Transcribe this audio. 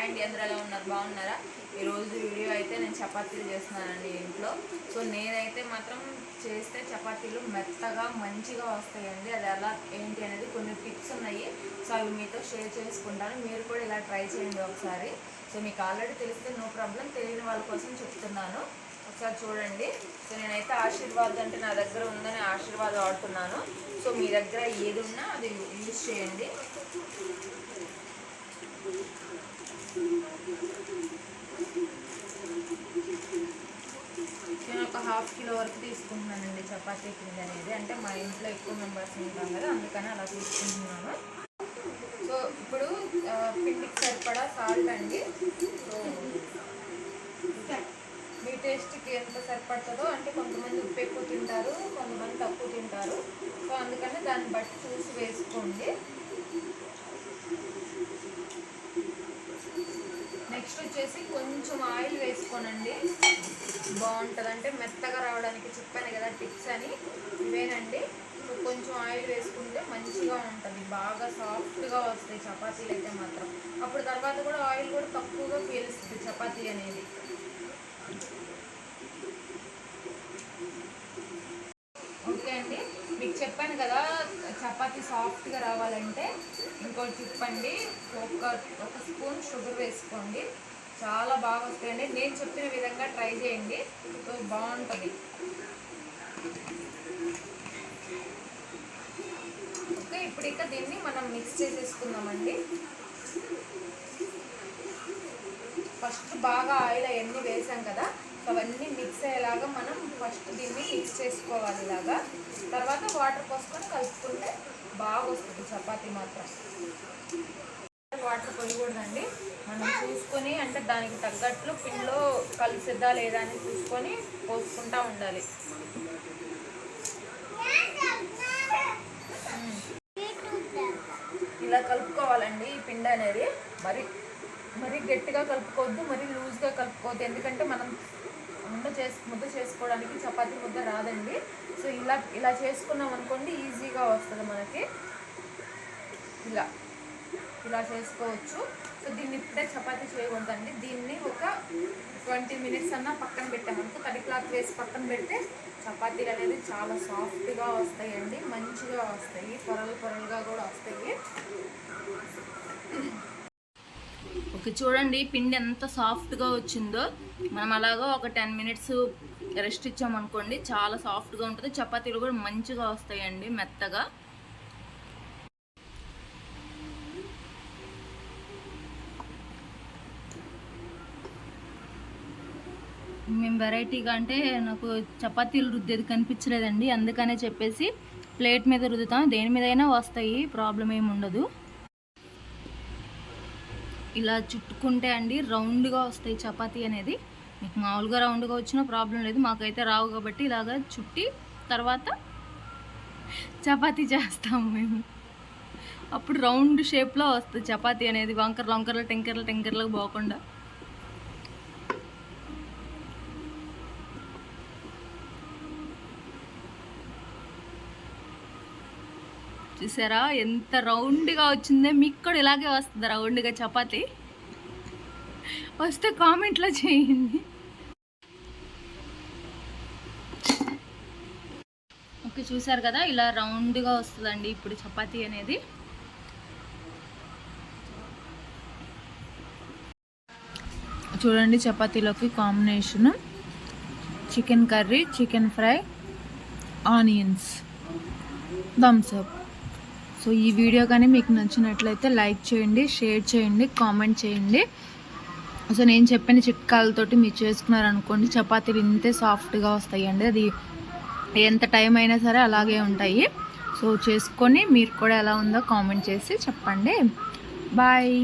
Hi అండి అందరూ ఎలా ఉన్నారు? బాగున్నారా? ఈరోజు వీడియో అయితే నేను చపాతీలు చేస్తున్నానండి ఇంట్లో. సో నేనైతే మాత్రం చేస్తే చపాతీలు మెత్తగా మంచిగా వస్తాయండి. అది ఎలా ఏంటి అనేది కొన్ని టిప్స్ ఉన్నాయి. సో అవి మీతో షేర్ చేసుకుంటాను. మీరు కూడా ఇలా ట్రై చేయండి ఒకసారి. సో మీకు ఆల్రెడీ తెలిస్తే నో ప్రాబ్లం. తెలియని వాళ్ళ కోసం చెప్తున్నాను. ఒకసారి చూడండి. సో నేనైతే ఆశీర్వాద్ అంటే నా దగ్గర ఉందని ఆశీర్వాద్ ఆడుతున్నాను సో మీ దగ్గర ఏది ఉన్నా అది యూజ్ చేయండి నేను ఒక హాఫ్ కిలో వరకు తీసుకుంటున్నానండి చపాతీ పిండి అనేది. అంటే మా ఇంట్లో ఎక్కువ మెంబర్స్ ఉంటాం కదా అందుకని అలా తీసుకుంటున్నాను. సో ఇప్పుడు పిండికి సరిపడా సాల్ట్ అండి. సో మీ టేస్ట్కి ఎంత సరిపడుతుందో అంటే కొంతమంది ఉప్పు ఎక్కువ తింటారు కొంతమంది తక్కువ తింటారు. సో అందుకని దాన్ని బట్టి చూసి వేసుకోండి. వచ్చేసి కొంచెం ఆయిల్ వేసుకోనండి. బాగుంటుంది అంటే మెత్తగా రావడానికి చెప్పాను కదా టిప్స్ అని. ఇవేనండి. కొంచెం ఆయిల్ వేసుకుంటే మంచిగా ఉంటుంది. బాగా సాఫ్ట్గా వస్తాయి చపాతీలు అయితే మాత్రం. అప్పుడు తర్వాత కూడా ఆయిల్ కూడా తక్కువగా పీలుస్తుంది చపాతీ అనేది. ఓకే అండి మీకు చెప్పాను కదా చపాతీ సాఫ్ట్గా రావాలంటే ఇంకోటి చెప్పండి. ఒక ఒక స్పూన్ షుగర్ వేసుకోండి. చాలా బాగా వస్తాయండి. నేను చెప్పిన విధంగా ట్రై చేయండి. సో బాగుంటుంది. ఓకే ఇప్పుడు ఇక దీన్ని మనం మిక్స్ చేసేసుకుందామండి. ఫస్ట్ బాగా ఆయిల్ అవన్నీ వేసాం కదా. అవన్నీ మిక్స్ అయ్యేలాగా మనం ఫస్ట్ దీన్ని మిక్స్ చేసుకోవాలి ఇలాగా. తర్వాత వాటర్ పోసుకొని కలుపుకుంటే బాగా వస్తుంది చపాతీ మాత్రం. వాటర్ పోయకూడదండి. మనం చూసుకొని అంటే దానికి తగ్గట్లు పిండిలో కలిసిద్దా లేదా అని చూసుకొని పోసుకుంటా ఉండాలి. ఇలా కలుపుకోవాలండి ఈ పిండి అనేది. మరి మరి గట్టిగా కలుపుకోవద్దు మరి లూజ్గా కలుపుకోవద్దు. ఎందుకంటే మనం ముద్ద చేసు ముద్ద చేసుకోవడానికి చపాతీ ముద్ద రాదండి. సో ఇలా ఇలా చేసుకున్నాం అనుకోండి ఈజీగా వస్తుంది మనకి. ఇలా. ఇలా చేసుకోవచ్చు. సో దీన్ని ఇప్పుడే చపాతీ చేయకూడదండి. దీన్ని ఒక ట్వంటీ మినిట్స్ అన్నా పక్కన పెట్టామనుకో తడి క్లాత్ వేసి పక్కన పెడితే చపాతీలు అనేది చాలా సాఫ్ట్గా వస్తాయండి. మంచిగా వస్తాయి. పొరలు పొరలుగా కూడా వస్తాయి. ఓకే చూడండి పిండి ఎంత సాఫ్ట్గా వచ్చిందో. మనం అలాగా ఒక టెన్ మినిట్స్ రెస్ట్ ఇచ్చామనుకోండి చాలా సాఫ్ట్గా ఉంటుంది. చపాతీలు కూడా మంచిగా వస్తాయండి మెత్తగా. మేము వెరైటీగా అంటే నాకు చపాతీలు రుద్దేది కనిపించలేదండి. అందుకనే చెప్పేసి ప్లేట్ మీద రుద్దుతాం. దేని మీదైనా వస్తాయి ప్రాబ్లం ఏమి ఉండదు. ఇలా చుట్టుకుంటే అండి రౌండ్గా వస్తాయి చపాతీ అనేది. మీకు మామూలుగా రౌండ్గా వచ్చినా ప్రాబ్లం లేదు. మాకైతే రావు కాబట్టి ఇలాగ చుట్టి తర్వాత చపాతీ చేస్తాము మేము. అప్పుడు రౌండ్ షేప్లో వస్తుంది చపాతీ అనేది. వంకర్లు వంకర్లు టెంకర్లు టెంకర్లకు పోకుండా. చూసారా? ఎంత రౌండ్గా వచ్చిందే. మీకు కూడా ఇలాగే వస్తుంది రౌండ్గా చపాతి? వస్తే కామెంట్లో చేయండి. ఓకే చూసారు కదా? ఇలా రౌండ్గా వస్తుందండి ఇప్పుడు చపాతి అనేది. చూడండి చపాతీలోకి combination. Chicken curry chicken fry onions. Thumbs up. So ఈ వీడియో కానీ మీకు నచ్చినట్లయితే లైక్ చేయండి షేర్ చేయండి కామెంట్ చేయండి. సో నేను చెప్పిన చిట్కాలతోటి మీరు చేసుకున్నారనుకోండి చపాతీలు ఇంతే సాఫ్ట్గా వస్తాయి అండి అది ఎంత టైం అయినా సరే అలాగే ఉంటాయి. సో చేసుకొని మీరు కూడా ఎలా ఉందో కామెంట్ చేసి చెప్పండి. బాయ్.